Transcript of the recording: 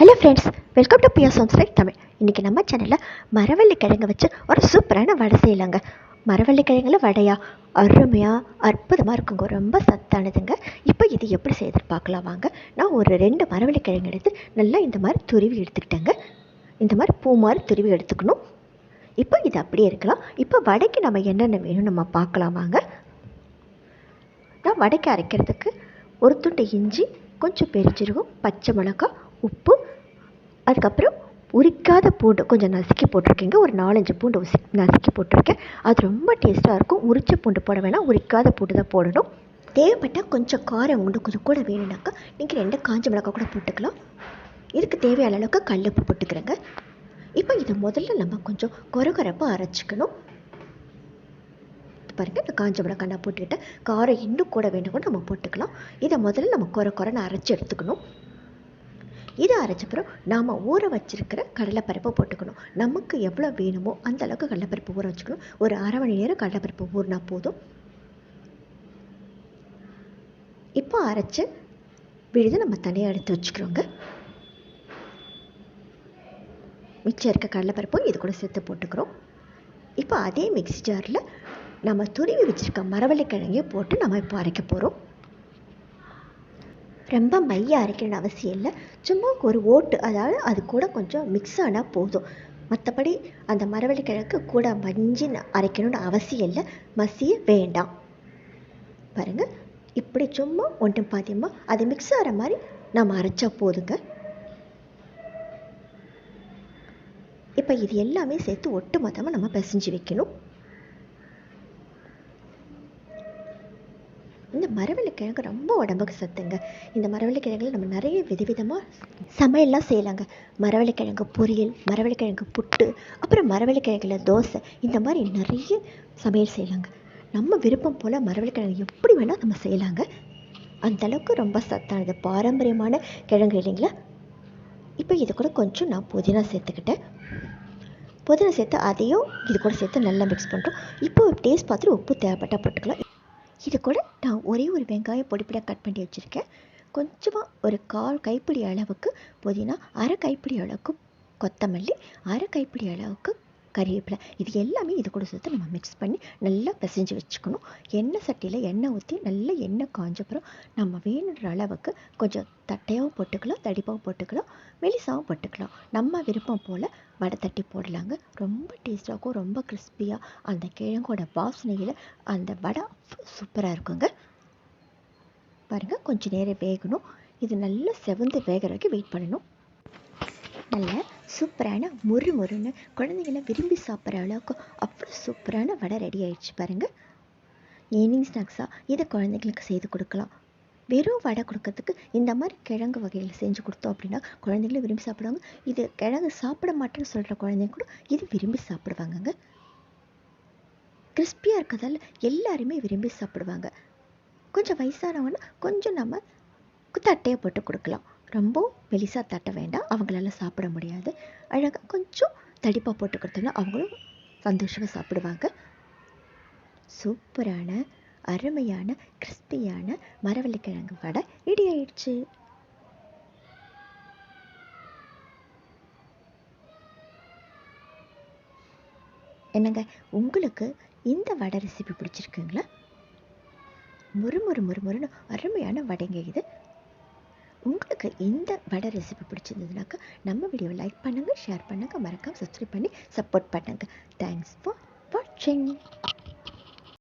Hello friends welcome to Piya சோம்ஸ்ரைட் Tamil இன்றைக்கி நம்ம சேனலில் மரவள்ளி கிழங்கு வச்சு ஒரு சூப்பரான வடை செய்யலாங்க. மரவள்ளி கிழங்குல வடையா அருமையாக அற்புதமாக இருக்குங்க. ரொம்ப சத்தானதுங்க. இப்போ இது எப்படி செய்து பார்க்கலாம் வாங்க. நான் ஒரு ரெண்டு மரவள்ளி கிழங்கு எடுத்து நல்லா இந்த மாதிரி துருவி எடுத்துக்கிட்டேங்க. இந்த மாதிரி பூ மாதிரி துருவி எடுத்துக்கணும். இப்போ இது அப்படியே இருக்கலாம். இப்போ வடைக்கு நம்ம என்னென்ன வேணும் நம்ம பார்க்கலாம் வாங்க. நான் வடைக்கு அரைக்கிறதுக்கு ஒரு துண்டு இஞ்சி கொஞ்சம் பெருஞ்சீரகம் பச்சை மிளகாய் உப்பு அதுக்கப்புறம் உரிக்காத பூண்டு கொஞ்சம் நசுக்கி போட்டிருக்கேங்க. ஒரு நாலஞ்சு பூண்டு உசி நசுக்கி போட்டிருக்கேன். அது ரொம்ப டேஸ்ட்டாக இருக்கும். உரிச்ச பூண்டு போட வேணாம். உரிக்காத பூண்டு தான் போடணும். தேவைப்பட்டால் கொஞ்சம் காரம் உண்டு கொஞ்சம் கூட வேணும்னாக்கா நீங்கள் ரெண்டு காஞ்ச மிளகாய் கூட போட்டுக்கலாம். இதுக்கு தேவையான அளவுக்கு கல்லுப்பு போட்டுக்கிறேங்க. இப்போ இதை முதல்ல நம்ம கொஞ்சம் கொரகொரப்பாக அரைச்சிக்கணும். பாருங்கள் இந்த காஞ்ச மிளகாய் நான் போட்டுக்கிட்டேன். காரம் இன்னும் கூட வேணும் கூட நம்ம போட்டுக்கலாம். இதை முதல்ல நம்ம குறை குறைன்னு அரைச்சி எடுத்துக்கணும். இதை அரைச்சப்புறம் நாம் ஊற வச்சிருக்கிற கடலைப்பருப்பை போட்டுக்கணும். நமக்கு எவ்வளோ வேணுமோ அந்த அளவுக்கு கடலைப்பருப்பு ஊற வச்சுக்கணும். ஒரு அரை மணி நேரம் கடலைப்பருப்பு ஊறினா போதும். இப்போ அரைச்சி விழுது நம்ம தனியாக எடுத்து வச்சுக்கிறோங்க. மிச்சம் இருக்க கடலைப்பருப்பும் இது கூட சேர்த்து போட்டுக்கிறோம். இப்போ அதே மிக்சி ஜாரில் நம்ம துருவி வச்சுருக்க மரவள்ளிக்கிழங்கையும் போட்டு நம்ம இப்போ அரைக்க போகிறோம் ரொம்ப மையாக அரைக்கணும்னு அவசியம் இல்லை. சும்மா ஒரு ஓட்டு அதாவது அது கூட கொஞ்சம் மிக்ஸ் ஆனால் போதும். மற்றபடி அந்த மரவள்ளிக்கிழங்கு கூட மஞ்சி அரைக்கணும்னு அவசியம் இல்லை. மசிய வேண்டாம். பாருங்கள் இப்படி சும்மா ஒன்று பாத்தியமாக அது மிக்ஸ் ஆகிற மாதிரி நம்ம அரைச்சா போதுங்க. இப்போ இது எல்லாமே சேர்த்து ஒட்டு மொத்தமாக நம்ம பிசைஞ்சு வைக்கணும். இந்த மரவள்ளிக்கிழங்கு ரொம்ப உடம்புக்கு சத்துங்க. இந்த மரவள்ளிக்கிழங்குல நம்ம நிறைய விதவிதமாக சமையல்லாம் செய்யலாங்க. மரவள்ளிக்கிழங்கு பொரியல் மரவள்ளிக்கிழங்கு புட்டு அப்புறம் மரவள்ளிக்கிழங்குல தோசை. இந்த மாதிரி நிறைய சமையல் செய்யலாங்க. நம்ம விருப்பம் போல் மரவள்ளிக்கிழங்கு எப்படி வேணால் நம்ம செய்யலாங்க. அந்த அளவுக்கு ரொம்ப சத்தானது. பாரம்பரியமான கிழங்கு இல்லைங்களா? இப்போ இது கூட கொஞ்சம் நான் புதினா சேர்த்துக்கிட்டேன். புதினா சேர்த்து அதையும் இது கூட சேர்த்து நல்லா மிக்ஸ் பண்ணுறோம் இப்போ டேஸ்ட் பார்த்துட்டு உப்பு தேவைப்பட்டால் போட்டுக்கலாம். இது கூட நான் ஒரே ஒரு வெங்காயம் பொடிப்படியாக கட் பண்ணி வச்சுருக்கேன். கொஞ்சமாக ஒரு கால் கைப்பிடி அளவுக்கு புதினா அரை கைப்பிடி அளவுக்கு கொத்தமல்லி அரை கைப்பிடி அளவுக்கு கறிவேப்பிலை இது எல்லாமே இது கூட சேர்த்து நம்ம மிக்ஸ் பண்ணி நல்லா பிசைஞ்சு வச்சுக்கணும். எண்ணெய் சட்டியில் எண்ணெய் ஊற்றி நல்லா எண்ணெய் காஞ்சப்புறம் நம்ம வேணுன்ற அளவுக்கு கொஞ்சம் தட்டையாகவும் போட்டுக்கலாம் தடிப்பாகவும் போட்டுக்கலாம் மெலிசாவும் போட்டுக்கலாம். நம்ம விருப்பம் போல் வடை தட்டி போடலாங்க. ரொம்ப டேஸ்ட்டாகவும் ரொம்ப கிறிஸ்பியாக அந்த கிழங்கோட வாசனையில் அந்த வடை சூப்பராக இருக்குங்க. பாருங்கள் கொஞ்சம் நேரம் வேகணும். இது நல்லா செவந்து வேகிற வரைக்கும் வெயிட் பண்ணணும். நல்ல சூப்பரான மொறு மொறுன்னு குழந்தைங்கள விரும்பி சாப்பிட்ற அளவுக்கு அவ்வளோ சூப்பரான வடை ரெடி ஆயிடுச்சு பாருங்கள் ஈவினிங் ஸ்நாக்ஸாக இதை குழந்தைங்களுக்கு செய்து கொடுக்கலாம். வெறும் வடை கொடுக்கறதுக்கு இந்த மாதிரி கிழங்கு வகைகள் செஞ்சு கொடுத்தோம் அப்படின்னா குழந்தைங்களும் விரும்பி சாப்பிடுவாங்க. இது கிழங்கு சாப்பிட மாட்டேன்னு சொல்கிற குழந்தைங்க கூட இது விரும்பி சாப்பிடுவாங்கங்க. கிறிஸ்பியாக இருக்கிறதால எல்லாருமே விரும்பி சாப்பிடுவாங்க. கொஞ்சம் வயசானவங்கன்னா கொஞ்சம் நம்ம தட்டையை போட்டு கொடுக்கலாம். ரொம்ப பெலிசாக தட்ட வேண்டாம். அவங்களால சாப்பிட முடியாது. அழகாக கொஞ்சம் தடிப்பாக போட்டு கொடுத்தோம்னா அவங்களும் சந்தோஷமாக சாப்பிடுவாங்க. சூப்பரான அருமையான கிறிஸ்பியான மரவள்ளிக்கிழங்கு வடை ரெடி ஆயிடுச்சு. என்னங்க உங்களுக்கு இந்த வடை ரெசிபி பிடிச்சிருக்குங்களா? முறு முறு முறு முறுன்னு அருமையான வடைங்க இது. உங்களுக்கு இந்த வடை ரெசிபி பிடிச்சிருந்ததுனாக்கா நம்ம வீடியோவை லைக் பண்ணுங்கள் ஷேர் பண்ணுங்கள் மறக்காமல் சப்ஸ்கிரைப் பண்ணி சப்போர்ட் பண்ணுங்கள் தேங்க்ஸ் ஃபார் வாட்சிங்